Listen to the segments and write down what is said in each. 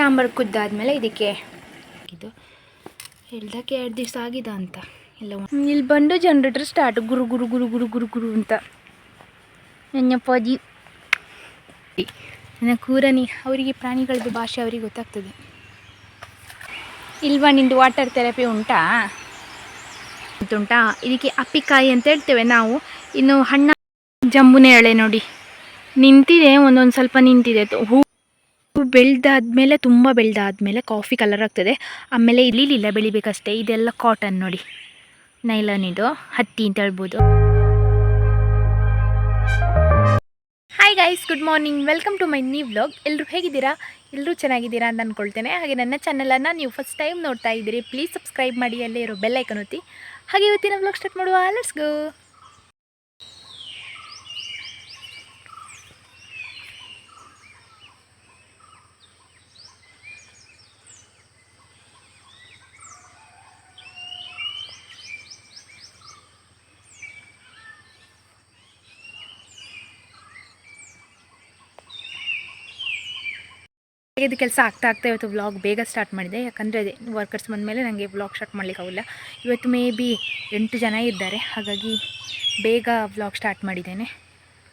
ಸಾಂಬಾರು ಕುದ್ದಾದ್ಮೇಲೆ ಇದಕ್ಕೆ ಇದು. ಹೇಳ್ದಕ್ಕೆ ಎರಡು ದಿವಸ ಆಗಿದೆ ಅಂತ. ಇಲ್ಲ ಇಲ್ಲಿ ಬಂದು ಜನ್ರೇಟರ್ ಸ್ಟಾರ್ಟ್ ಗುರು ಗುರು ಗುರು ಗುರು ಗುರು ಗುರು ಅಂತ. ನನ್ನಪ್ಪಾಜಿ ನನ್ನ ಕೂರನಿ. ಅವರಿಗೆ ಪ್ರಾಣಿಗಳದ್ದು ಭಾಷೆ ಅವರಿಗೆ ಗೊತ್ತಾಗ್ತದೆ. ಇಲ್ವಾ ನಿಂದು ವಾಟರ್ ಥೆರಪಿ ಉಂಟಾ? ಉಂಟಾ ಇದಕ್ಕೆ ಅಪ್ಪಿಕಾಯಿ ಅಂತ ಹೇಳ್ತೇವೆ ನಾವು. ಇನ್ನು ಹಣ್ಣ ಜಂಬುನೇ ಎಳೆ ನೋಡಿ. ನಿಂತಿದೆ, ಒಂದೊಂದು ಸ್ವಲ್ಪ ನಿಂತಿದೆ. ಹೂ ಬೆಳೆದಾದ್ಮೇಲೆ ತುಂಬ ಬೆಳೆದಾದ್ಮೇಲೆ ಕಾಫಿ ಕಲರ್ ಆಗ್ತದೆ. ಆಮೇಲೆ ಇಲ್ಲಿಲ್ಲ ಬೆಳಿಬೇಕಷ್ಟೇ ಇದೆಲ್ಲ ಕಾಟನ್ ನೋಡಿ. ನೈಲಾನ್ ಇದು. ಹತ್ತಿ ಅಂತ ಹೇಳ್ಬೋದು. Hi guys good morning welcome to my new vlog ಎಲ್ಲರೂ ಹೇಗಿದ್ದೀರಾ? ಎಲ್ಲರೂ ಚೆನ್ನಾಗಿದ್ದೀರಾ ಅಂತ ಅಂದ್ಕೊಳ್ತೇನೆ ಹಾಗೆ ನನ್ನ ಚಾನಲನ್ನು ನೀವು ಫಸ್ಟ್ ಟೈಮ್ ನೋಡ್ತಾ ಇದ್ದೀರಿ ಪ್ಲೀಸ್ ಸಬ್ಸ್ಕ್ರೈಬ್ ಮಾಡಿ, ಅಲ್ಲೇ ಇರೋ ಬೆಲ್ಲೈಕನ್ ಒತ್ತಿ. ಹಾಗೆ ಇವತ್ತಿನ ವ್ಲಾಗ್ ಸ್ಟಾರ್ಟ್ ಮಾಡುವ. ಲೆಟ್ಸ್ ಗೋ ಇದು ಕೆಲಸ ಆಗ್ತಾ ಆಗ್ತಾ ಇವತ್ತು ವ್ಲಾಗ್ ಬೇಗ ಸ್ಟಾರ್ಟ್ ಮಾಡಿದೆ. ಯಾಕಂದರೆ ಅದೇ ವರ್ಕರ್ಸ್ ಬಂದಮೇಲೆ ನನಗೆ ವ್ಲಾಗ್ ಸ್ಟಾರ್ಟ್ ಮಾಡಲಿಕ್ಕಾಗಲ್ಲ ಇವತ್ತು ಮೇ ಬಿ ಎಂಟು ಜನ ಇದ್ದಾರೆ. ಹಾಗಾಗಿ ಬೇಗ ವ್ಲಾಗ್ ಸ್ಟಾರ್ಟ್ ಮಾಡಿದ್ದೇನೆ.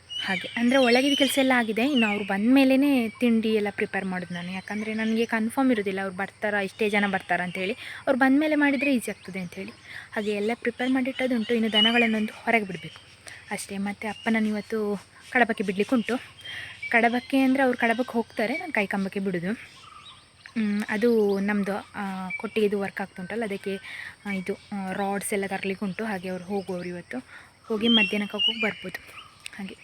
ಹಾಗೆ, ಅಂದರೆ ಒಳಗಿದ ಕೆಲಸ ಎಲ್ಲ ಆಗಿದೆ. ಇನ್ನು ಅವ್ರು ಬಂದ ಮೇಲೇ ತಿಂಡಿ ಎಲ್ಲ ಪ್ರಿಪೇರ್ ಮಾಡೋದು ನಾನು. ಯಾಕಂದರೆ ನನಗೆ ಕನ್ಫರ್ಮ್ ಇರೋದಿಲ್ಲ ಅವ್ರು ಬರ್ತಾರಾ, ಇಷ್ಟೇ ಜನ ಬರ್ತಾರಾ ಅಂತೇಳಿ ಅವ್ರು ಬಂದ ಮೇಲೆ ಮಾಡಿದರೆ ಈಸಿ ಆಗ್ತದೆ ಅಂಥೇಳಿ ಹಾಗೆ ಎಲ್ಲ ಪ್ರಿಪೇರ್ ಮಾಡಿಟ್ಟದುಂಟು ಇನ್ನು ದನಗಳನ್ನೊಂದು ಹೊರಗೆ ಬಿಡಬೇಕು. ಅಷ್ಟೇ. ಮತ್ತು ಅಪ್ಪನನ್ನು ಇವತ್ತು ಕಡಪಕ್ಕೆ ಬಿಡಲಿಕ್ಕೆ ಉಂಟು ಕಡಬಕ್ಕೆ ಅಂದರೆ ಅವ್ರು ಕಡಬಕ್ಕೆ ಹೋಗ್ತಾರೆ, ನಾನು ಕೈಕಂಬಕ್ಕೆ ಬಿಡೋದು. ಅದು ನಮ್ಮದು ಕೊಟ್ಟಿಗೆದು ವರ್ಕ್ ಆಗ್ತುಂಟಲ್ಲ, ಅದಕ್ಕೆ ಇದು ರಾಡ್ಸ್ ಎಲ್ಲ ತರಲಿಕ್ಕೆ ಉಂಟು ಹಾಗೆ ಅವ್ರು ಹೋಗುವವರು ಇವತ್ತು. ಹೋಗಿ ಮಧ್ಯಾಹ್ನಕ್ಕೆ ಹೋಗಿ ಬರ್ಬೋದು. ಹಾಗೆ.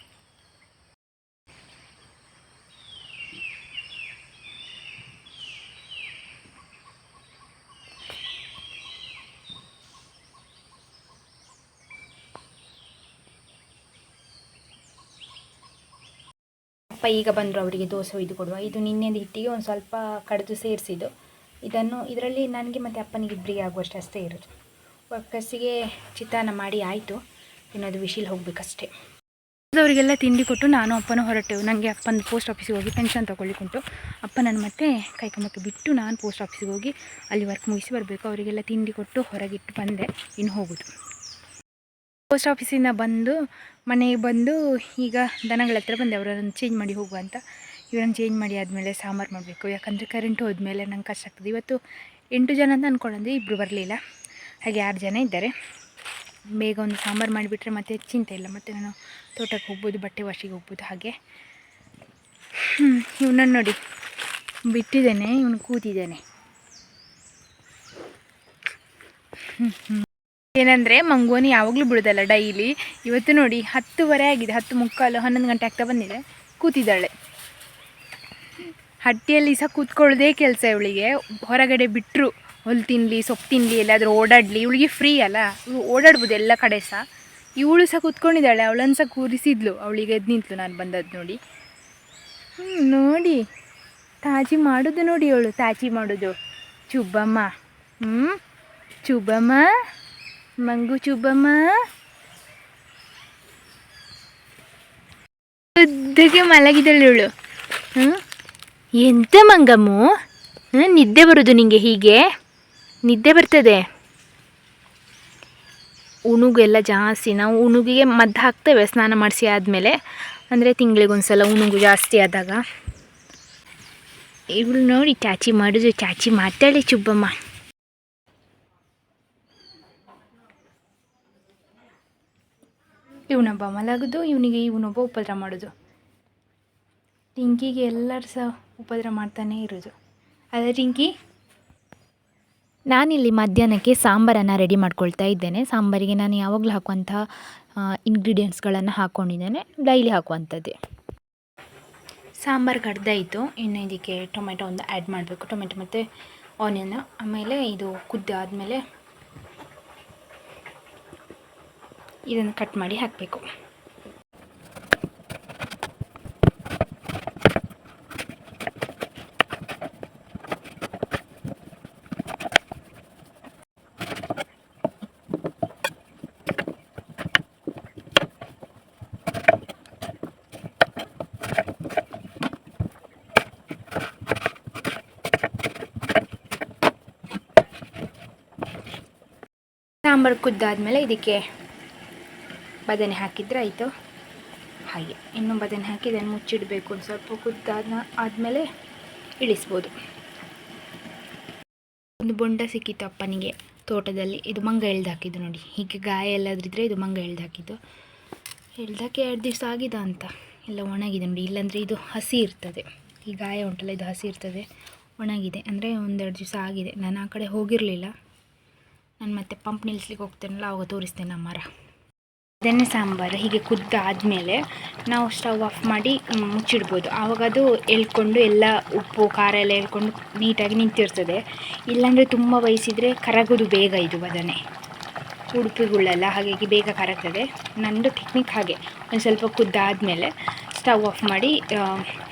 ಅಪ್ಪ ಈಗ ಬಂದರು ಅವರಿಗೆ ದೋಸೆ ಒಯ್ದು ಕೊಡುವ. ಇದು ನಿನ್ನೆದು ಹಿಟ್ಟಿಗೆ ಒಂದು ಸ್ವಲ್ಪ ಕಡಿದು ಸೇರಿಸಿದ್ದು. ಇದನ್ನು ಇದರಲ್ಲಿ ನನಗೆ ಮತ್ತು ಅಪ್ಪನಿಗೆ ಇಬ್ಬರಿಗೆ ಆಗುವಷ್ಟು ಅಷ್ಟೇ ಇರೋದು. ವರ್ಕರ್ಸಿಗೆ ಚಿತ್ರಾನ್ನ ಮಾಡಿ ಆಯಿತು. ಇನ್ನೊಂದು ವಿಶಿಲ್ ಹೋಗಬೇಕಷ್ಟೇ. ಅವರಿಗೆಲ್ಲ ತಿಂಡಿ ಕೊಟ್ಟು ನಾನು ಅಪ್ಪನ ಹೊರಟೆವು. ನನಗೆ ಅಪ್ಪನ ಪೋಸ್ಟ್ ಆಫೀಸಿಗೆ ಹೋಗಿ ಪೆನ್ಷನ್ ತೊಗೊಳ್ಳಿಕ್ಕುಂಟು ಅಪ್ಪ ನನ್ನ ಮತ್ತೆ ಕೈಕಮಕ್ಕೆ ಬಿಟ್ಟು ನಾನು ಪೋಸ್ಟ್ ಆಫೀಸಿಗೆ ಹೋಗಿ ಅಲ್ಲಿ ವರ್ಕ್ ಮುಗಿಸಿ ಬರಬೇಕು. ಅವರಿಗೆಲ್ಲ ತಿಂಡಿ ಕೊಟ್ಟು ಹೊರಗಿಟ್ಟು ಬಂದೆ. ಇನ್ನು ಹೋಗೋದು. ಪೋಸ್ಟ್ ಆಫೀಸಿಂದ ಬಂದು, ಮನೆಗೆ ಬಂದು ಈಗ ದನಗಳ ಹತ್ರ ಬಂದೆ. ಅವರನ್ನು ಚೇಂಜ್ ಮಾಡಿ ಹೋಗುವ ಅಂತ. ಇವರನ್ನು ಚೇಂಜ್ ಮಾಡಿ ಆದಮೇಲೆ ಸಾಂಬಾರು ಮಾಡಬೇಕು. ಯಾಕಂದರೆ ಕರೆಂಟ್ ಹೋದ್ಮೇಲೆ ನಂಗೆ ಕಷ್ಟ ಆಗ್ತದೆ. ಇವತ್ತು ಎಂಟು ಜನ ಅಂತ ಅಂದ್ಕೊಂಡಂದ್ರೆ ಇಬ್ಬರು ಬರಲಿಲ್ಲ. ಹಾಗೆ ಆರು ಜನ ಇದ್ದಾರೆ. ಬೇಗ ಒಂದು ಸಾಂಬಾರು ಮಾಡಿಬಿಟ್ರೆ ಮತ್ತೆ ಚಿಂತೆ ಇಲ್ಲ. ಮತ್ತು ನಾನು ತೋಟಕ್ಕೆ ಹೋಗ್ಬೋದು, ಬಟ್ಟೆ ವಾಶಿಗೆ ಹೋಗ್ಬೋದು ಹಾಗೆ. ಇವನನ್ನು ನೋಡಿ. ಬಿಟ್ಟಿದ್ದೇನೆ, ಇವನು ಕೂತಿದ್ದಾನೆ. ಏನಂದರೆ ಮಂಗೋನಿ ಯಾವಾಗಲೂ ಬಿಡೋದಲ್ಲ ಡೈಲಿ. ಇವತ್ತು ನೋಡಿ ಹತ್ತುವರೆ ಆಗಿದೆ, ಹತ್ತು ಮುಕ್ಕಾಲು, ಹನ್ನೊಂದು ಗಂಟೆ ಆಗ್ತಾ ಬಂದಿದೆ. ಕೂತಿದ್ದಾಳೆ. ಹಟ್ಟಿಯಲ್ಲಿ ಸಹ ಕೂತ್ಕೊಳ್ಳೋದೇ ಕೆಲಸ ಇವಳಿಗೆ. ಹೊರಗಡೆ ಬಿಟ್ಟರು ಹೊಲ್ ತಿನ್ನಲಿ ಸೊಪ್ಪು ತಿನ್ನಲಿ ಎಲ್ಲಾದರೂ ಓಡಾಡಲಿ. ಇವಳಿಗೆ ಫ್ರೀ ಅಲ್ಲ, ಇವಳು ಓಡಾಡ್ಬೋದು ಎಲ್ಲ ಕಡೆ ಸಹ. ಇವಳು ಸಹ ಕೂತ್ಕೊಂಡಿದ್ದಾಳೆ, ಅವಳನ್ನು ಸಹ ಕೂರಿಸಿದ್ಲು. ಅವಳಿಗೆ ಎದ್ದು ನಿಂತಲು ನಾನು ಬಂದದ್ದು ನೋಡಿ. ಹ್ಞೂ ನೋಡಿ. ತಾಜಿ ಮಾಡೋದು ನೋಡಿ ಅವಳು, ತಾಜಿ ಮಾಡೋದು. ಚುಬ್ಬಮ್ಮ ಹ್ಞೂ ಚುಬ್ಬಮ್ಮ ಮಂಗು ಚುಬ್ಬಮ್ಮ ಅದಕ್ಕೆ ಮಲಗಿದಳು ಹ್ಞೂ ಎಂತ ಮಂಗಮ್ಮು? ಹ್ಞೂ ನಿದ್ದೆ ಬರೋದು ನಿಂಗೆ ಹೀಗೆ? ನಿದ್ದೆ ಬರ್ತದೆ. ಉಣುಗೆಲ್ಲ ಜಾಸ್ತಿ. ನಾವು ಉಣುಗಿಗೆ ಮದ್ದು ಹಾಕ್ತೇವೆ, ಸ್ನಾನ ಮಾಡಿಸಿ ಆದಮೇಲೆ. ಅಂದರೆ ತಿಂಗಳಿಗೊಂದ್ಸಲ ಉಣುಗು ಜಾಸ್ತಿ ಆದಾಗ. ಇವಳು ನೋಡಿ, ಚಾಚಿ ಮಾಡಿದ್ರು ಚಾಚಿ ಮಾತಾಡಿ, ಚುಬ್ಬಮ್ಮ. ಇವನೊಬ್ಬ ಮಲಗೋದು ಇವನಿಗೆ ಇವನೊಬ್ಬ ಉಪದ್ರ ಮಾಡೋದು. ಟಿಂಕಿಗೆ ಎಲ್ಲರೂ ಸಹ ಉಪದ್ರ ಮಾಡ್ತಾನೇ ಇರೋದು. ಅದೇ ಟಿಂಕಿ ನಾನಿಲ್ಲಿ ಮಧ್ಯಾಹ್ನಕ್ಕೆ ಸಾಂಬಾರನ್ನು ರೆಡಿ ಮಾಡ್ಕೊಳ್ತಾ ಇದ್ದೇನೆ. ಸಾಂಬಾರಿಗೆ ನಾನು ಯಾವಾಗಲೂ ಹಾಕುವಂಥ ಇಂಗ್ರೀಡಿಯೆಂಟ್ಸ್ಗಳನ್ನು ಹಾಕ್ಕೊಂಡಿದ್ದೇನೆ ಡೈಲಿ ಹಾಕುವಂಥದ್ದೇ. ಸಾಂಬಾರು ಕಡ್ದಾಯಿತು. ಇನ್ನು ಇದಕ್ಕೆ ಟೊಮೆಟೊ ಒಂದು ಆ್ಯಡ್ ಮಾಡಬೇಕು. ಟೊಮೆಟೊ ಮತ್ತು ಆನಿಯನ್ ಆಮೇಲೆ ಇದು ಕುದ್ದಾದಮೇಲೆ ಇದನ್ನು ಕಟ್ ಮಾಡಿ ಹಾಕಬೇಕು. ಸಾಂಬಾರು ಕುದ್ದಾದ್ಮೇಲೆ ಇದಕ್ಕೆ ಬದನೆ ಹಾಕಿದರೆ ಆಯಿತು? ಹಾಗೆ. ಇನ್ನೂ ಬದನೆ ಹಾಕಿ ಇದನ್ನು ಮುಚ್ಚಿಡಬೇಕು. ಒಂದು ಸ್ವಲ್ಪ ಕುದ್ದಾದ ಆದಮೇಲೆ ಇಳಿಸ್ಬೋದು. ಒಂದು ಬೊಂಡ ಸಿಕ್ಕಿತ್ತು ಅಪ್ಪನಿಗೆ ತೋಟದಲ್ಲಿ. ಇದು ಮಂಗ ಎಳ್ದು ಹಾಕಿದ್ದು ನೋಡಿ. ಹೀಗೆ ಗಾಯ ಎಲ್ಲಾದ್ರಿದ್ರೆ ಇದು ಮಂಗ ಎಳ್ದು ಹಾಕಿದ್ದು. ಎಳ್ದಾಕಿ ಎರಡು ದಿವಸ ಆಗಿದೆ ಅಂತ. ಎಲ್ಲ ಒಣಗಿದೆ ನೋಡಿ. ಇಲ್ಲಾಂದರೆ ಇದು ಹಸಿ ಇರ್ತದೆ. ಈ ಗಾಯ ಉಂಟಲ್ಲ, ಇದು ಹಸಿ ಇರ್ತದೆ. ಒಣಗಿದೆ. ಅಂದರೆ ಒಂದೆರಡು ದಿವಸ ಆಗಿದೆ. ನಾನು ಆ ಕಡೆ ಹೋಗಿರಲಿಲ್ಲ. ನಾನು ಮತ್ತೆ ಪಂಪ್ ನಿಲ್ಲಿಸ್ಲಿಕ್ಕೆ ಹೋಗ್ತೇನಲ್ಲ, ಅವಾಗ ತೋರಿಸ್ತೇನೆ ಆ ಮರ ಬೆಣ್ಣೆ ಸಾಂಬಾರು ಹೀಗೆ ಕುದ್ದಾದಮೇಲೆ ನಾವು ಸ್ಟವ್ ಆಫ್ ಮಾಡಿ ಮುಚ್ಚಿಡ್ಬೋದು. ಆವಾಗ ಅದು ಎಳ್ಕೊಂಡು ಎಲ್ಲ ಉಪ್ಪು, ಖಾರ ಎಲ್ಲ ಎಳ್ಕೊಂಡು ನೀಟಾಗಿ ನಿಂತಿರ್ತದೆ. ಇಲ್ಲಾಂದರೆ ತುಂಬ ವಯಸ್ಸಿದ್ರೆ ಕರಗೋದು ಬೇಗ ಇದು ಬದನೆ ಉಡುಪಿಗಳೆಲ್ಲ ಹಾಗಾಗಿ ಬೇಗ ಕರಗ್ತದೆ. ನನ್ನದು ಟೆಕ್ನಿಕ್ ಹಾಗೆ. ಒಂದು ಸ್ವಲ್ಪ ಕುದ್ದಾದಮೇಲೆ ಸ್ಟವ್ ಆಫ್ ಮಾಡಿ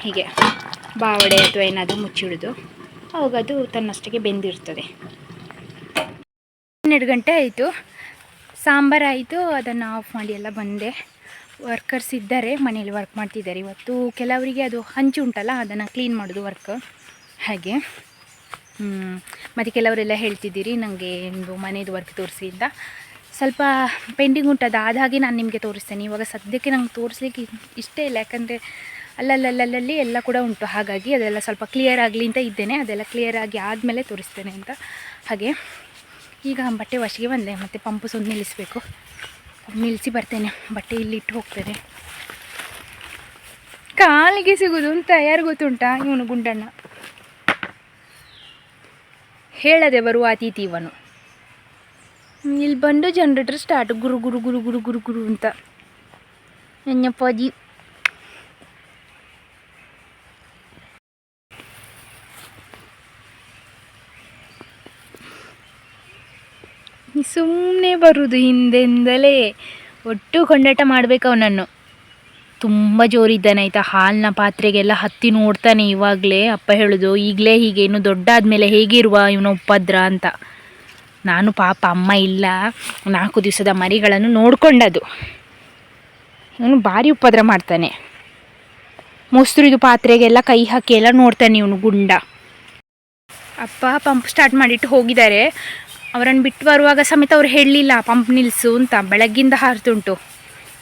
ಹೀಗೆ ಬಾವಡೆ ಅಥವಾ ಏನಾದರೂ ಮುಚ್ಚಿಡೋದು. ಆವಾಗ ಅದು ತನ್ನಷ್ಟಕ್ಕೆ ಬೆಂದಿರ್ತದೆ. ಹನ್ನೆರಡು ಗಂಟೆ ಆಯಿತು. ಸಾಂಬಾರು ಆಯಿತು, ಅದನ್ನು ಆಫ್ ಮಾಡಿ ಎಲ್ಲ ಬಂದೆ. ವರ್ಕರ್ಸ್ ಇದ್ದಾರೆ, ಮನೇಲಿ ವರ್ಕ್ ಮಾಡ್ತಿದ್ದಾರೆ ಇವತ್ತು. ಕೆಲವರಿಗೆ ಅದು ಹಂಚು ಉಂಟಲ್ಲ, ಅದನ್ನು ಕ್ಲೀನ್ ಮಾಡೋದು ವರ್ಕ್ ಹಾಗೆ. ಮತ್ತು ಕೆಲವರೆಲ್ಲ ಹೇಳ್ತಿದ್ದೀರಿ ನನಗೆ ಒಂದು ಮನೆಯದು ವರ್ಕ್ ತೋರಿಸಿ ಅಂತ. ಸ್ವಲ್ಪ ಪೆಂಡಿಂಗ್ ಉಂಟದ ಹಾಗೆ ನಾನು ನಿಮಗೆ ತೋರಿಸ್ತೇನೆ. ಇವಾಗ ಸದ್ಯಕ್ಕೆ ನಂಗೆ ತೋರಿಸ್ಲಿಕ್ಕೆ ಇಷ್ಟ ಇಲ್ಲ, ಯಾಕಂದರೆ ಅಲ್ಲಲ್ಲಲ್ಲಲ್ಲಿ ಎಲ್ಲ ಕೂಡ ಉಂಟು. ಹಾಗಾಗಿ ಅದೆಲ್ಲ ಸ್ವಲ್ಪ ಕ್ಲಿಯರ್ ಆಗಲಿ ಅಂತ ಇದ್ದೇನೆ. ಅದೆಲ್ಲ ಕ್ಲಿಯರ್ ಆಗಿ ಆದಮೇಲೆ ತೋರಿಸ್ತೇನೆ ಅಂತ. ಹಾಗೆ. ಈಗ ಬಟ್ಟೆ ವಾಶಿಗೆ ಬಂದೆ, ಮತ್ತು ಪಂಪು ಸೊಂದು ನಿಲ್ಲಿಸಬೇಕು. ನಿಲ್ಲಿಸಿ ಬರ್ತೇನೆ, ಬಟ್ಟೆ ಇಲ್ಲಿ ಇಟ್ಟು ಹೋಗ್ತದೆ ಕಾಲಿಗೆ ಸಿಗೋದು ಅಂತ ಯಾರು ಗೊತ್ತುಂಟಾ? ಇವನು ಗುಂಡಣ್ಣ. ಹೇಳದೆ ಬರುವ ಅತಿಥಿ ಇವನು. ಇಲ್ಲಿ ಬಂದು ಜನರೇಟರ್ ಸ್ಟಾರ್ಟ್ ಗುರು ಗುರು ಗುರು ಗುರು ಗುರು ಗುರು ಅಂತ. ನೆನ್ನಪ್ಪಾಜಿ ಸುಮ್ಮನೆ ಬರುವುದು ಹಿಂದೆಂದಲೇ. ಒಟ್ಟು ಕೊಂಡಾಟ ಮಾಡಬೇಕು ಅವನನ್ನು. ತುಂಬ ಜೋರಿದ್ದಾನೆ ಆಯಿತಾ. ಹಾಲಿನ ಪಾತ್ರೆಗೆಲ್ಲ ಹತ್ತಿ ನೋಡ್ತಾನೆ ಇವಾಗಲೇ. ಅಪ್ಪ ಹೇಳೋದು, ಈಗಲೇ ಹೀಗೆ ಇನ್ನು ದೊಡ್ಡ ಆದಮೇಲೆ ಹೇಗಿರುವ ಇವನ ಉಪದ್ರ ಅಂತ. ನಾನು ಪಾಪ ಅಮ್ಮ ಇಲ್ಲ. ನಾಲ್ಕು ದಿವಸದ ಮರಿಗಳನ್ನು ನೋಡ್ಕೊಂಡದು. ಇವನು ಭಾರಿ ಉಪದ್ರ ಮಾಡ್ತಾನೆ. ಮೊಸರಿದು ಪಾತ್ರೆಗೆಲ್ಲ ಕೈ ಹಾಕಿ ಎಲ್ಲ ನೋಡ್ತಾನೆ ಇವನು ಗುಂಡ. ಅಪ್ಪ ಪಂಪ್ ಸ್ಟಾರ್ಟ್ ಮಾಡಿಟ್ಟು ಹೋಗಿದ್ದಾರೆ. ಅವರನ್ನು ಬಿಟ್ಟು ಬರುವಾಗ ಸಮೇತ ಅವ್ರು ಹೇಳಲಿಲ್ಲ, ಪಂಪ್ ನಿಲ್ಲಿಸು ಅಂತ ಬೆಳಗ್ಗಿಂದ ಹಾರ್ತುಂಟು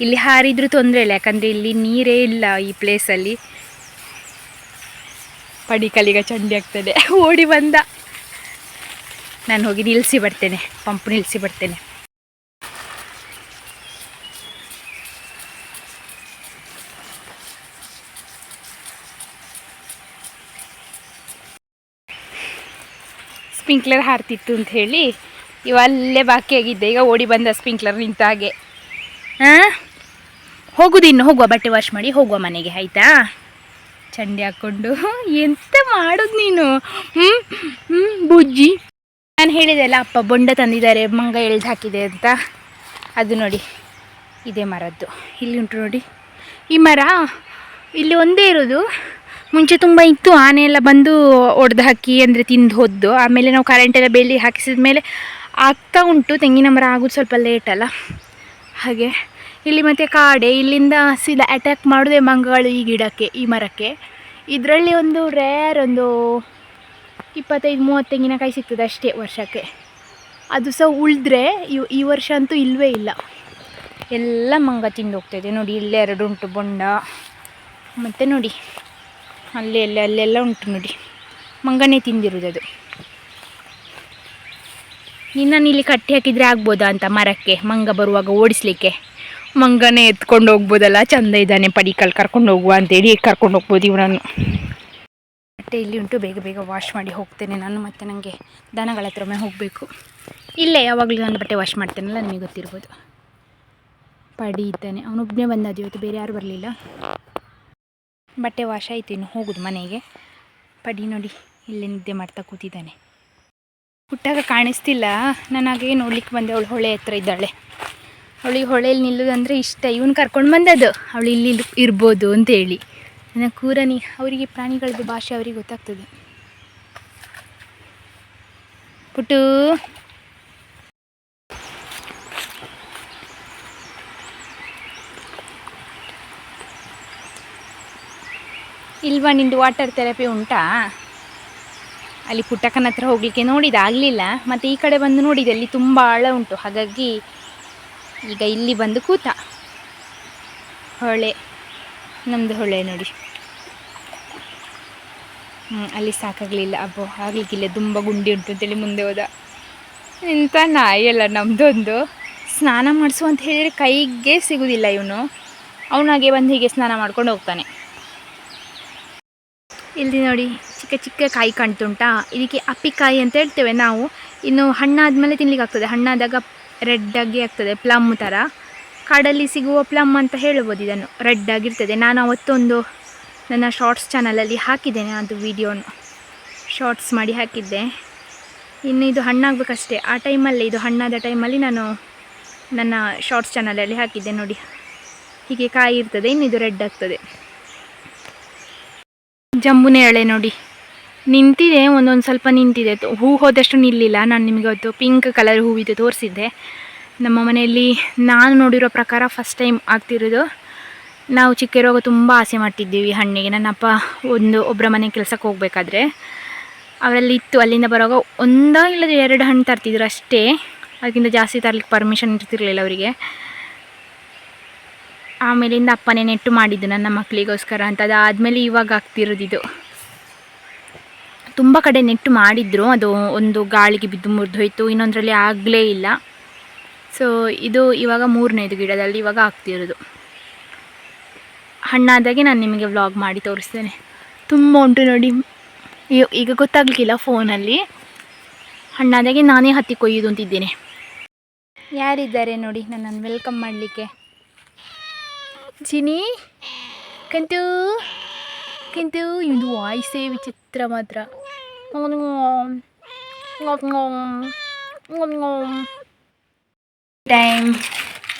ಇಲ್ಲಿ ಹಾರಿದ್ರೂ ತೊಂದರೆ ಇಲ್ಲ, ಯಾಕಂದರೆ ಇಲ್ಲಿ ನೀರೇ ಇಲ್ಲ ಈ ಪ್ಲೇಸಲ್ಲಿ ಪಡಿಕಲಿಗ ಚಂಡಿ ಆಗ್ತದೆ. ಓಡಿ ಬಂದ. ನಾನು ಹೋಗಿ ನಿಲ್ಲಿಸಿ ಬರ್ತೇನೆ, ಪಂಪ್ ನಿಲ್ಲಿಸಿ ಬರ್ತೇನೆ. ಸ್ಪ್ರಿಂಕ್ಲರ್ ಹಾರ್ತಿತ್ತು ಅಂತ ಹೇಳಿ ಇವಲ್ಲೇ ಬಾಕಿ ಆಗಿದ್ದೆ. ಈಗ ಓಡಿ ಬಂದ ಸ್ಪಿಂಕ್ಲರ್ ನಿಂತ ಹಾಗೆ. ಹಾಂ? ಹೋಗುದು ಇನ್ನು. ಹೋಗುವ, ಬಟ್ಟೆ ವಾಶ್ ಮಾಡಿ ಹೋಗುವ ಮನೆಗೆ, ಆಯಿತಾ? ಚಂಡಿ ಹಾಕ್ಕೊಂಡು. ಎಂತ ಮಾಡೋದು ನೀನು? ಹ್ಞೂ ಹ್ಞೂ ಬುಜ್ಜಿ. ನಾನು ಹೇಳಿದೆ ಅಲ್ಲ ಅಪ್ಪ ಬೊಂಡ ತಂದಿದ್ದಾರೆ. ಮಂಗ ಎಳ್ದು ಹಾಕಿದೆ ಅಂತ. ಅದು ನೋಡಿ, ಇದೇ ಮರದ್ದು. ಇಲ್ಲಿ ಉಂಟು ನೋಡಿ. ಈ ಮರ ಇಲ್ಲಿ ಒಂದೇ ಇರೋದು. ಮುಂಚೆ ತುಂಬ ಇತ್ತು, ಆನೆ ಎಲ್ಲ ಬಂದು ಒಡೆದು ಹಾಕಿ ಅಂದರೆ ತಿಂದು ಹೊದ್ದು. ಆಮೇಲೆ ನಾವು ಕರೆಂಟೆಲ್ಲ ಬೆಳ್ಳಿ ಹಾಕಿಸಿದ ಮೇಲೆ ಆಗ್ತಾ ಉಂಟು, ತೆಂಗಿನ ಮರ ಆಗೋದು ಸ್ವಲ್ಪ ಲೇಟ್ ಅಲ್ಲ. ಹಾಗೆ, ಇಲ್ಲಿ ಮತ್ತೆ ಕಾಡೆ, ಇಲ್ಲಿಂದ ಸೀದಾ ಅಟ್ಯಾಕ್ ಮಾಡೋದೇ ಮಂಗಗಳು ಈ ಗಿಡಕ್ಕೆ, ಈ ಮರಕ್ಕೆ. ಇದರಲ್ಲಿ ಒಂದು ರೇರ್ ಒಂದು ಇಪ್ಪತ್ತೈದು, ಮೂವತ್ತು ತೆಂಗಿನಕಾಯಿ ಸಿಗ್ತದೆ ಅಷ್ಟೇ ವರ್ಷಕ್ಕೆ. ಅದು ಸಹ ಉಳಿದ್ರೆ ಈ ಈ ವರ್ಷ ಅಂತೂ ಇಲ್ಲವೇ ಇಲ್ಲ. ಎಲ್ಲ ಮಂಗ ತಿಂದು ಹೋಗ್ತಾಯಿದೆ ನೋಡಿ ಇಲ್ಲೇ ಎರಡು ಉಂಟು ಬೊಂಡ. ಮತ್ತು ನೋಡಿ. ಅಲ್ಲೇ ಎಲ್ಲ ಅಲ್ಲೆಲ್ಲ ಉಂಟು ನೋಡಿ. ಮಂಗನೇ ತಿಂದಿರೋದು ಅದು. ನಿನ್ನನ್ನು ಇಲ್ಲಿ ಕಟ್ಟಿ ಹಾಕಿದರೆ ಆಗ್ಬೋದಾ ಅಂತ ಮರಕ್ಕೆ? ಮಂಗ ಬರುವಾಗ ಓಡಿಸ್ಲಿಕ್ಕೆ? ಮಂಗನೇ ಎತ್ಕೊಂಡು ಹೋಗ್ಬೋದಲ್ಲ? ಚಂದ ಇದ್ದಾನೆ, ಪಡಿಕಲ್ ಕರ್ಕೊಂಡು ಹೋಗುವ ಅಂತೇಳಿ ಕರ್ಕೊಂಡು ಹೋಗ್ಬೋದು ಇವನನ್ನು. ಬಟ್ಟೆ ಇಲ್ಲಿ ಉಂಟು, ಬೇಗ ಬೇಗ ವಾಶ್ ಮಾಡಿ ಹೋಗ್ತೇನೆ ನಾನು, ಮತ್ತು ನನಗೆ ದನಗಳ ಹತ್ರ ಒಮ್ಮೆ ಹೋಗಬೇಕು. ಇಲ್ಲೇ, ಯಾವಾಗಲೂ ನಾನು ಬಟ್ಟೆ ವಾಶ್ ಮಾಡ್ತೇನಲ್ಲ, ನಿಮಗೆ ಗೊತ್ತಿರ್ಬೋದು. ಪಡಿ ಇದ್ದಾನೆ. ಅವನೊಬ್ಬನೇ ಬಂದದ್ದು ಇವತ್ತು, ಬೇರೆ ಯಾರು ಬರಲಿಲ್ಲ. ಬಟ್ಟೆ ವಾಶ್ ಆಯ್ತು, ಇನ್ನು ಹೋಗುದು ಮನೆಗೆ. ಪಡಿ ನೋಡಿ, ಇಲ್ಲೇ ನಿದ್ದೆ ಮಾಡ್ತಾ ಕೂತಿದ್ದಾನೆ. ಹುಟ್ಟಾಗ ಕಾಣಿಸ್ತಿಲ್ಲ ನಾನು ಹಾಗೆ ನೋಡ್ಲಿಕ್ಕೆ ಬಂದೆ, ಅವಳು ಹೊಳೆ ಹತ್ರ ಇದ್ದಾಳೆ. ಅವಳಿಗೆ ಹೊಳೆಯಲ್ಲಿ ನಿಲ್ಲೋದಂದರೆ ಇಷ್ಟ, ಇವನು ಕರ್ಕೊಂಡು ಬಂದದ್ದು, ಅವಳು ಇಲ್ಲಿ ಇಲ್- ಇರ್ಬೋದು ಅಂತೇಳಿ. ನನ್ನ ಕೂರನಿ, ಅವರಿಗೆ ಪ್ರಾಣಿಗಳದ್ದು ಭಾಷೆ ಅವರಿಗೆ ಗೊತ್ತಾಗ್ತದೆ. ಪುಟ್ಟು ಇಲ್ವಾ ನಿಂದು ವಾಟರ್ ಥೆರಪಿ ಉಂಟಾ? ಅಲ್ಲಿ ಪುಟ್ಟಕ್ಕನ ಹತ್ರ ಹೋಗಲಿಕ್ಕೆ ನೋಡಿದ, ಆಗಲಿಲ್ಲ. ಮತ್ತು ಈ ಕಡೆ ಬಂದು ನೋಡಿದೆ, ಅಲ್ಲಿ ತುಂಬ ಆಳ ಉಂಟು. ಹಾಗಾಗಿ ಈಗ ಇಲ್ಲಿ ಬಂದು ಕೂತ. ಹೊಳೆ. ನಮ್ಮದು ಹೊಳೆ ನೋಡಿ. ಹ್ಞೂ ಅಲ್ಲಿ ಸಾಕಾಗಲಿಲ್ಲ. ಅಬ್ಬೋ ಆಗಲಿಕ್ಕಿಲ್ಲ ತುಂಬ ಗುಂಡಿ ಉಂಟು ಅಂತೇಳಿ ಮುಂದೆ ಹೋದ. ಇಂಥ ನಾಯಿಯಲ್ಲ ನಮ್ಮದೊಂದು ಸ್ನಾನ ಮಾಡಿಸು ಅಂತ ಹೇಳಿದರೆ ಕೈಗೆ ಸಿಗುವುದಿಲ್ಲ ಇವನು. ಅವನಾಗೆ ಬಂದು ಹೀಗೆ ಸ್ನಾನ ಮಾಡ್ಕೊಂಡು ಹೋಗ್ತಾನೆ. ಇಲ್ಲಿ ನೋಡಿ ಚಿಕ್ಕ ಚಿಕ್ಕ ಕಾಯಿ ಕಾಣ್ತುಂಟಾ. ಇದಕ್ಕೆ ಅಪ್ಪಿಕಾಯಿ ಅಂತ ಹೇಳ್ತೇವೆ ನಾವು. ಇನ್ನು ಹಣ್ಣಾದ್ಮೇಲೆ ತಿನ್ಲಿಕ್ಕೆ ಆಗ್ತದೆ. ಹಣ್ಣಾದಾಗ ರೆಡ್ ಆಗಿ ಆಗ್ತದೆ ಪ್ಲಮ್ ಥರ ಕಾಡಲ್ಲಿ ಸಿಗುವ ಪ್ಲಮ್ ಅಂತ ಹೇಳ್ಬೋದು ಇದನ್ನು. ರೆಡ್ ಆಗಿರ್ತದೆ ನಾನು ಅವತ್ತೊಂದು ನನ್ನ ಶಾರ್ಟ್ಸ್ ಚಾನಲಲ್ಲಿ ಹಾಕಿದ್ದೇನೆ, ಅದು ವಿಡಿಯೋನ ಶಾರ್ಟ್ಸ್ ಮಾಡಿ ಹಾಕಿದ್ದೆ. ಇನ್ನು ಇದು ಹಣ್ಣಾಗಬೇಕಷ್ಟೇ. ಆ ಟೈಮಲ್ಲಿ ಇದು ಹಣ್ಣಾದ ಟೈಮಲ್ಲಿ ನಾನು ನನ್ನ ಶಾರ್ಟ್ಸ್ ಚಾನಲಲ್ಲಿ ಹಾಕಿದ್ದೆ ನೋಡಿ. ಹೀಗೆ ಕಾಯಿ ಇರ್ತದೆ, ಇನ್ನು ಇದು ರೆಡ್ ಆಗ್ತದೆ ಜಂಬುನೇ ಎಳೆ ನೋಡಿ. ನಿಂತಿದೆ, ಒಂದೊಂದು ಸ್ವಲ್ಪ ನಿಂತಿದೆ. ಹೂ ಹೋದಷ್ಟು ನಿಲ್ಲಿಲ್ಲ. ನಾನು ನಿಮಗೆ ಅವತ್ತು ಪಿಂಕ್ ಕಲರ್ ಹೂವಿದ್ದು ತೋರಿಸಿದ್ದೆ. ನಮ್ಮ ಮನೆಯಲ್ಲಿ ನಾನು ನೋಡಿರೋ ಪ್ರಕಾರ ಫಸ್ಟ್ ಟೈಮ್ ಆಗ್ತಿರೋದು. ನಾವು ಚಿಕ್ಕಿರುವಾಗ ತುಂಬ ಆಸೆ ಮಾಡ್ತಿದ್ದೀವಿ ಹಣ್ಣಿಗೆ. ನನ್ನಪ್ಪ ಒಂದು ಒಬ್ಬರ ಮನೆ ಕೆಲಸಕ್ಕೆ ಹೋಗಬೇಕಾದ್ರೆ. ಅವರಲ್ಲಿ ಇತ್ತು. ಅಲ್ಲಿಂದ ಬರುವಾಗ ಒಂದೋ ಇಲ್ಲದೆ ಎರಡು ಹಣ್ಣು ತರ್ತಿದ್ರು ಅಷ್ಟೇ. ಅದಕ್ಕಿಂತ ಜಾಸ್ತಿ ತರಲಿಕ್ಕೆ ಪರ್ಮಿಷನ್ ಇರ್ತಿರ್ಲಿಲ್ಲ ಅವರಿಗೆ. ಆಮೇಲಿಂದ ಅಪ್ಪನೇ ನೆಟ್ಟು ಮಾಡಿದ್ದು ನನ್ನ ಮಕ್ಕಳಿಗೋಸ್ಕರ ಅಂತ. ಅದಾದಮೇಲೆ ಇವಾಗ ಆಗ್ತಿರೋದು ಇದು. ತುಂಬ ಕಡೆ ನೆಟ್ಟು ಮಾಡಿದ್ರು. ಅದು ಒಂದು ಗಾಳಿಗೆ ಬಿದ್ದು ಮುರಿದೋಯ್ತು. ಇನ್ನೊಂದರಲ್ಲಿ ಆಗಲೇ ಇಲ್ಲ. ಸೊ ಇದು ಇವಾಗ ಮೂರನೇದು ಗಿಡದಲ್ಲಿ ಇವಾಗ ಆಗ್ತಿರೋದು. ಹಣ್ಣಾದಾಗೆ ನಾನು ನಿಮಗೆ ವ್ಲಾಗ್ ಮಾಡಿ ತೋರಿಸ್ತೇನೆ. ತುಂಬ ಉಂಟು ನೋಡಿ. ಈಗ ಗೊತ್ತಾಗ್ಲಿಕ್ಕಿಲ್ಲ ಫೋನಲ್ಲಿ. ಹಣ್ಣಾದಾಗೆ ನಾನೇ ಹತ್ತಿ ಕೊಯ್ಯೋದು ಅಂತಿದ್ದೇನೆ. ಯಾರಿದ್ದಾರೆ ನೋಡಿ ನನ್ನನ್ನು ವೆಲ್ಕಮ್ ಮಾಡಲಿಕ್ಕೆ? ಚಿನಿ ಕಂತು ಕಂತು ಇದು ವಾಯ್ಸೇ ವಿಚಿತ್ರ ಮಾತ್ರ. ಟೈಮ್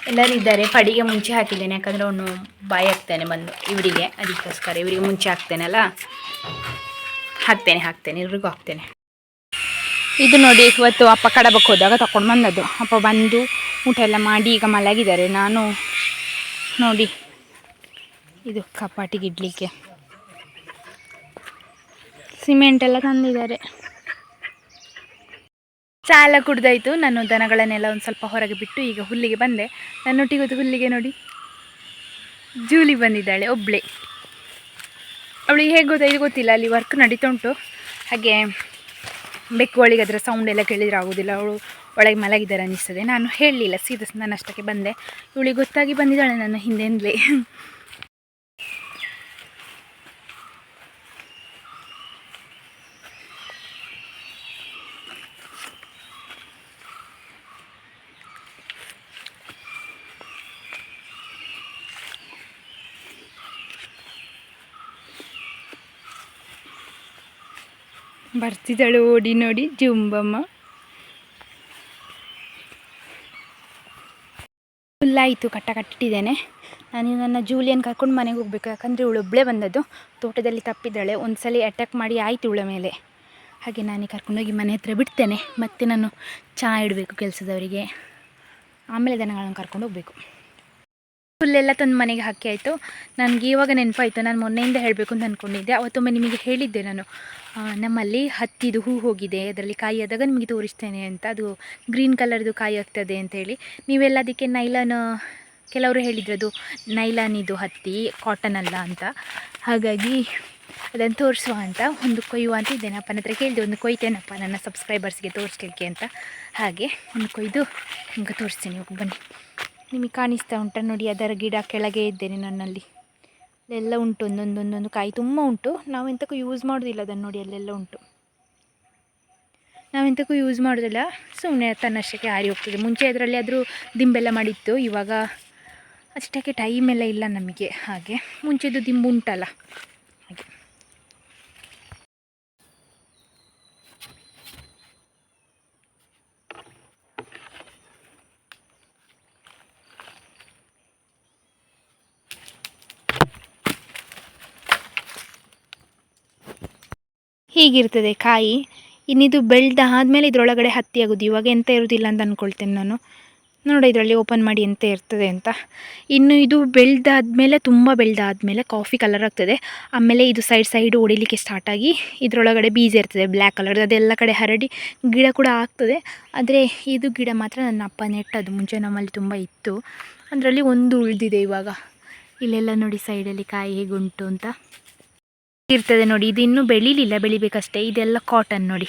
ಎಲ್ಲರೂ ಇದ್ದಾರೆ. ಪಡಿಗೆ ಮುಂಚೆ ಹಾಕಿದ್ದೇನೆ, ಯಾಕಂದರೆ ಅವನು ಬಾಯಿ ಹಾಕ್ತಾನೆ ಬಂದು, ಇವರಿಗೆ, ಅದಕ್ಕೋಸ್ಕರ ಇವರಿಗೆ ಮುಂಚೆ ಹಾಕ್ತೇನಲ್ಲ ಹಾಕ್ತೇನೆ ಹಾಕ್ತೇನೆ, ಎಲ್ರಿಗೂ ಹಾಕ್ತೇನೆ. ಇದು ನೋಡಿ, ಇವತ್ತು ಅಪ್ಪ ಕಡಬಕ್ಕೆ ಹೋದಾಗ ತಗೊಂಡು ಬಂದದ್ದು. ಅಪ್ಪ ಬಂದು ಊಟ ಎಲ್ಲ ಮಾಡಿ ಈಗ ಮಲಗಿದ್ದಾರೆ. ನಾನು ನೋಡಿ ಇದು ಕಪಾಟಿಗೆ ಇಡ್ಲಿಕ್ಕೆ. ಸಿಮೆಂಟ್ ಎಲ್ಲ ತಂದಿದ್ದಾರೆ. ಚಾ ಎಲ್ಲ ಕುಡ್ದಾಯ್ತು. ನಾನು ದನಗಳನ್ನೆಲ್ಲ ಒಂದು ಸ್ವಲ್ಪ ಹೊರಗೆ ಬಿಟ್ಟು ಈಗ ಹುಲ್ಲಿಗೆ ಬಂದೆ. ನನ್ನೊಟ್ಟಿಗೆ ಗೊತ್ತು ಹುಲ್ಲಿಗೆ ನೋಡಿ. ಜೂಲಿ ಬಂದಿದ್ದಾಳೆ, ಒಬ್ಳೆ. ಅವಳಿಗೆ ಹೇಗೆ ಗೊತ್ತಾಯಿತು ಗೊತ್ತಿಲ್ಲ, ಅಲ್ಲಿ ವರ್ಕ್ ನಡೀತಾ ಉಂಟು ಹಾಗೆ ಬೆಕ್ಕುಗಳಿಗೆ ಅದರ ಸೌಂಡ್ ಎಲ್ಲ ಕೇಳಿದ್ರೆ ಆಗೋದಿಲ್ಲ. ಅವಳು ಒಳಗೆ ಮಲಗಿದ್ದಾರೆ ಅನ್ನಿಸ್ತದೆ. ನಾನು ಹೇಳಲಿಲ್ಲ, ಸೀದಾ ನಾನು ಅಷ್ಟಕ್ಕೆ ಬಂದೆ. ಇವಳಿಗೆ ಗೊತ್ತಾಗಿ ಬಂದಿದ್ದಾಳೆ ನನ್ನ ಹಿಂದೆಂದಲೇ. ಬರ್ತಿದ್ದಾಳೆ, ಓಡಿ ನೋಡಿ, ಜುಂಬಮ್ಮ. ಫುಲ್ಲಾಯಿತು ಕಟ್ಟ ಕಟ್ಟಿದ್ದೇನೆ ನಾನು ನನ್ನ ಜೂಲಿಯನ್ ಕರ್ಕೊಂಡು ಮನೆಗೆ ಹೋಗ್ಬೇಕು, ಯಾಕಂದರೆ ಇವಳು ಒಬ್ಬಳೇ ಬಂದದ್ದು. ತೋಟದಲ್ಲಿ ತಪ್ಪಿದ್ದಾಳೆ ಒಂದು ಸಲ ಅಟ್ಯಾಕ್ ಮಾಡಿ ಆಯಿತು ಇವಳ ಮೇಲೆ. ಹಾಗೆ ನಾನೇ ಕರ್ಕೊಂಡೋಗಿ ಮನೆ ಹತ್ರ ಬಿಡ್ತೇನೆ. ಮತ್ತು ನಾನು ಚಹಾ ಇಡಬೇಕು ಕೆಲಸದವರಿಗೆ. ಆಮೇಲೆ ದನಗಳನ್ನು ಕರ್ಕೊಂಡು ಹೋಗಬೇಕು. ಫುಲ್ಲೆಲ್ಲ ತಂದು ಮನೆಗೆ ಹಾಕಿ ಆಯಿತು. ನನಗೆ ಇವಾಗ ನೆನಪಾಯಿತು, ನಾನು ಮೊನ್ನೆಯಿಂದ ಹೇಳಬೇಕು ಅಂತ ಅಂದ್ಕೊಂಡಿದ್ದೆ ಅವತ್ತೊಮ್ಮೆ ನಿಮಗೆ ಹೇಳಿದ್ದೆ ನಾನು. ನಮ್ಮಲ್ಲಿ ಹತ್ತಿದು ಹೂ ಹೋಗಿದೆ, ಅದರಲ್ಲಿ ಕಾಯಿ ಆದಾಗ ನಿಮಗೆ ತೋರಿಸ್ತೇನೆ ಅಂತ. ಅದು ಗ್ರೀನ್ ಕಲರ್ದು ಕಾಯಿ ಆಗ್ತದೆ ಅಂತೇಳಿ ನೀವೆಲ್ಲ ಅದಕ್ಕೆ ನೈಲಾನ್, ಕೆಲವರು ಹೇಳಿದ್ರು ಅದು ನೈಲಾನ್ ಇದು ಹತ್ತಿ ಕಾಟನ್ ಅಲ್ಲ ಅಂತ. ಹಾಗಾಗಿ ಅದನ್ನು ತೋರಿಸುವ ಅಂತ, ಒಂದು ಕೊಯ್ಯುವ ಅಂತ ಇದ್ದೇನೆ. ಅಪ್ಪನ ಹತ್ರ ಕೇಳಿದೆ, ಒಂದು ಕೊಯ್ತೇನಪ್ಪ, ನನ್ನ ಸಬ್ಸ್ಕ್ರೈಬರ್ಸ್ಗೆ ತೋರಿಸ್ಲಿಕ್ಕೆ ಅಂತ. ಹಾಗೆ, ಒಂದು ಕೊಯ್ದು ನಿಮ್ಗೆ ತೋರಿಸ್ತೀನಿ. ಬನ್ನಿ. ನಿಮಗೆ ಕಾಣಿಸ್ತಾ ಉಂಟ? ನೋಡಿ, ಅದರ ಗಿಡ ಕೆಳಗೆ ಇದ್ದೇನೆ ನನ್ನಲ್ಲಿ. ಅಲ್ಲೆಲ್ಲ ಉಂಟು ಒಂದೊಂದೊಂದೊಂದು ಒಂದೊಂದು ಕಾಯಿ ತುಂಬ ಉಂಟು. ನಾವು ಎಂತಕ್ಕೂ ಯೂಸ್ ಮಾಡೋದಿಲ್ಲ ಅದನ್ನು ನೋಡಿ, ಅಲ್ಲೆಲ್ಲ ಉಂಟು. ನಾವೆಂತಕ್ಕೂ ಯೂಸ್ ಮಾಡೋದಿಲ್ಲ. ಸುಮ್ಮನೆ ತನ್ನಷ್ಟಕ್ಕೆ ಆರಿ ಹೋಗ್ತದೆ. ಮುಂಚೆ ಅದರಲ್ಲಿ ಆದರೂ ದಿಂಬೆಲ್ಲ ಮಾಡಿತ್ತು. ಇವಾಗ ಅಷ್ಟಕ್ಕೆ ಟೈಮೆಲ್ಲ ಇಲ್ಲ ನಮಗೆ. ಹಾಗೆ ಮುಂಚೆದು ದಿಂಬು ಉಂಟಲ್ಲ. ಹೀಗಿರ್ತದೆ ಕಾಯಿ. ಇನ್ನಿದು ಬೆಳೆದ ಆದಮೇಲೆ ಇದರೊಳಗಡೆ ಹತ್ತಿ ಆಗೋದು ಇವಾಗ ಎಂತ ಇರೋದಿಲ್ಲ ಅಂತ ಅಂದ್ಕೊಳ್ತೇನೆ ನಾನು. ನೋಡಿ ಇದರಲ್ಲಿ ಓಪನ್ ಮಾಡಿ ಎಂತ ಇರ್ತದೆ ಅಂತ. ಇನ್ನು ಇದು ಬೆಳೆದಾದ್ಮೇಲೆ ತುಂಬ ಬೆಳೆದಾದ್ಮೇಲೆ ಕಾಫಿ ಕಲರ್ ಆಗ್ತದೆ. ಆಮೇಲೆ ಇದು ಸೈಡ್ ಸೈಡ್ ಹೊಡಿಲಿಕ್ಕೆ ಸ್ಟಾರ್ಟ್ ಆಗಿ ಇದರೊಳಗಡೆ ಬೀಜ ಇರ್ತದೆ ಬ್ಲ್ಯಾಕ್ ಕಲರ್ ಅದೆಲ್ಲ ಕಡೆ ಹರಡಿ ಗಿಡ ಕೂಡ ಆಗ್ತದೆ. ಆದರೆ ಇದು ಗಿಡ ಮಾತ್ರ ನನ್ನ ಅಪ್ಪ ನೆಟ್ಟದು ಮುಂಚೆ ನಮ್ಮಲ್ಲಿ ತುಂಬ ಇತ್ತು. ಅದರಲ್ಲಿ ಒಂದು ಉಳಿದಿದೆ ಇವಾಗ. ಇಲ್ಲೆಲ್ಲ ನೋಡಿ ಸೈಡಲ್ಲಿ ಕಾಯಿ ಹೇಗುಂಟು ಅಂತ. ಇರ್ತದೆ ನೋಡಿ, ಇದು ಇನ್ನೂ ಬೆಳೀಲಿಲ್ಲ, ಬೆಳಿಬೇಕಷ್ಟೇ. ಇದೆಲ್ಲ ಕಾಟನ್ ನೋಡಿ.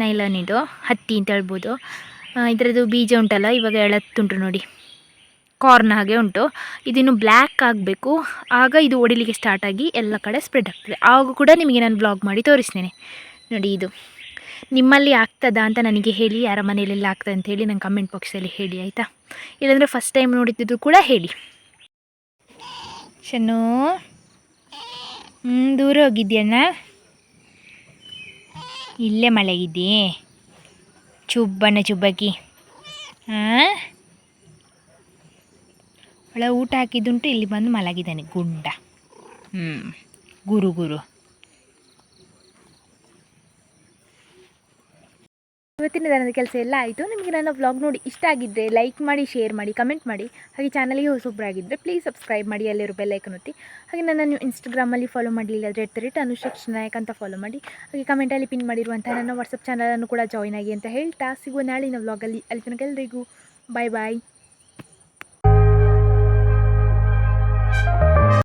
ನೈಲಾನ್ ಇದು, ಹತ್ತಿ ಅಂತ ಹೇಳ್ಬೋದು. ಇದರದ್ದು ಬೀಜ ಉಂಟಲ್ಲ, ಇವಾಗ ಎಳತ್ತುಂಟು ನೋಡಿ. ಕಾರ್ನ್ ಹಾಗೆ ಉಂಟು. ಇದಿನ್ನು ಬ್ಲ್ಯಾಕ್ ಆಗಬೇಕು. ಆಗ ಇದು ಒಡಿಲಿಕ್ಕೆ ಸ್ಟಾರ್ಟ್ ಆಗಿ ಎಲ್ಲ ಕಡೆ ಸ್ಪ್ರೆಡ್ ಆಗ್ತದೆ. ಆಗ ಕೂಡ ನಿಮಗೆ ನಾನು ಬ್ಲಾಗ್ ಮಾಡಿ ತೋರಿಸ್ತೇನೆ. ನೋಡಿ ಇದು. ನಿಮ್ಮಲ್ಲಿ ಆಗ್ತದಾ ಅಂತ ನನಗೆ ಹೇಳಿ, ಯಾರ ಮನೆಯಲ್ಲೆಲ್ಲ ಆಗ್ತದೆ ಅಂತ ಹೇಳಿ ನಂಗೆ ಕಮೆಂಟ್ ಬಾಕ್ಸಲ್ಲಿ ಹೇಳಿ, ಆಯಿತಾ? ಇಲ್ಲಾಂದರೆ ಫಸ್ಟ್ ಟೈಮ್ ನೋಡಿದ್ದು ಕೂಡ ಹೇಳಿ. ಶನ್ನು? ಹ್ಞೂ ದೂರ ಹೋಗಿದ್ಯಣ್ಣ ಇಲ್ಲೇ ಮಲಗಿದ್ದಿ ಚುಬ್ಬಣ್ಣ ಚುಬ್ಬಕ್ಕಿ. ಹಾಂ ಒಳ ಊಟ ಹಾಕಿದ್ದುಂಟು, ಇಲ್ಲಿ ಬಂದು ಮಲಗಿದ್ದಾನೆ ಗುಂಡ. ಹ್ಞೂ ಗುರು ಗುರು. ಇವತ್ತಿನ ದಿನದ ಕೆಲಸ ಎಲ್ಲ ಆಯಿತು. ನಿಮಗೆ ನನ್ನ ವ್ಲಾಗ್ ನೋಡಿ ಇಷ್ಟ ಆಗಿದ್ದರೆ ಲೈಕ್ ಮಾಡಿ ಶೇರ್ ಮಾಡಿ ಕಮೆಂಟ್ ಮಾಡಿ. ಹಾಗೆ ಚಾನಲ್ಗೆ ಹೊಸೊಬ್ಬರಾಗಿದ್ದರೆ ಪ್ಲೀಸ್ ಸಬ್ಸ್ಕ್ರೈಬ್ ಮಾಡಿ ಅಲ್ಲಿರೋ ಬೆಲ್ಲೈಕನ್ ಒತ್ತಿ. ಹಾಗೆ ನನ್ನ ನೀವು ಇನ್ಸ್ಟಾಗ್ರಾಮಲ್ಲಿ ಫಾಲೋ ಮಾಡಲಿಲ್ಲ ಅಂದರೆ ಎಟ್ ರೇಟ್ ಅನುಶಕ್ಷ ನಾಯಕ್ ಅಂತ ಫಾಲೋ ಮಾಡಿ. ಹಾಗೆ ಕಮೆಂಟಲ್ಲಿ ಪಿನ್ ಮಾಡಿರುವಂಥ ನನ್ನ ವಾಟ್ಸಪ್ ಚಾನಲನ್ನು ಕೂಡ ಜಾಯ್ನ್ ಆಗಿ ಅಂತ ಹೇಳ್ತಾ. ಸಿಗುವ ನಾಳಿನ ವ್ಲಾಗಲ್ಲಿ ಅಲ್ಲಿ ತನಕ ಎಲ್ರಿಗೂ ಬಾಯ್ ಬಾಯ್